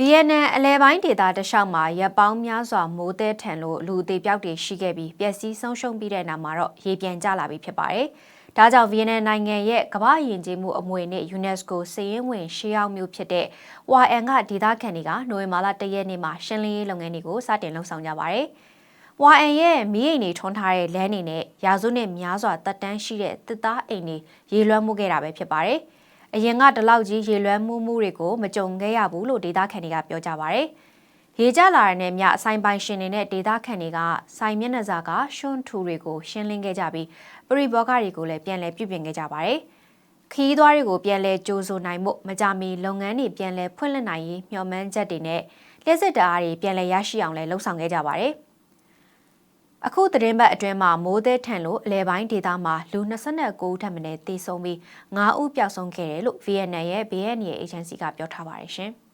ဗီယက်နမ်အလဲပိုင်းဒေသတလျှောက်မှာရပ်ပေါင်းများစွာမိုးသည်ထန်လို့လူအသေးပြောက်တွေရှိခဲ့ပြီးပျက်စီးဆုံးရှုံးပြီးတဲ့နောက်မှာတော့ရေပြန်ကျလာပြီဖြစ်ပါတယ်။ဒါကြောင့်ဗီယက်နမ်နိုင်ငံရဲ့ကမ္ဘာ့ယဉ်ကျေးမှုအမွေနဲ့ UNESCO စာရင်းဝင်ရှေးအောင်မျိုးဖြစ်တဲ့ YN ကဒေသခံတွေကနိုဝင်ဘာလ၁ရက်နေ့မှာရှင်းလင်းရေးလုပ်ငန်းတွေကိုစတင်လှုပ်ဆောင်ကြပါတယ်။ YN ရဲ့မီးအိမ်တွေထွန်းထားတဲ့လမ်းတွေနဲ့ရာစုနှစ်များစွာတက်တန်းရှိတဲ့တစ်သားအိမ်တွေရေလွှမ်းမှုခဲ့တာပဲဖြစ်ပါတယ်။ အရင်ကဒီလောက်ကြီးရေလွှမ်းမှုမှုတွေကိုမကြုံခဲ့ရဘူးလို့ဒေသခံတွေကပြောကြပါဗျ။ရေကျလာတဲ့နဲ့မြဆိုင်ပိုင်ရှင်တွေနဲ့ဒေသခံတွေကဆိုင်မျက်နှာစာကရှွန့်ထူတွေကိုရှင်းလင်းခဲ့ကြပြီးပရိဘောဂတွေကိုလည်းပြန်လည်ပြုပြင်ခဲ့ကြပါတယ်။ခီးသွားတွေကိုပြန်လဲကြိုးဆိုနိုင်မှုမကြမီလုပ်ငန်းတွေပြန်လဲဖွင့်လှစ်နိုင်ရေးမျှော်မှန်းချက်တွေနဲ့လျှက်စစ်တအားတွေပြန်လဲရရှိအောင်လဲလှုံ့ဆော်ခဲ့ကြပါတယ်။ အခုသတင်းပတ်အတွင်းမှာမိုးသည်ထန်လို့အလဲပိုင်းဒေသမှာလူ29ဦးထပ်မံတေဆုံးပြီး9ဦးပျောက်ဆုံးခဲ့တယ်လို့ VNN ရဲ့ BNN Agency ကပြောထားပါတယ်ရှင်။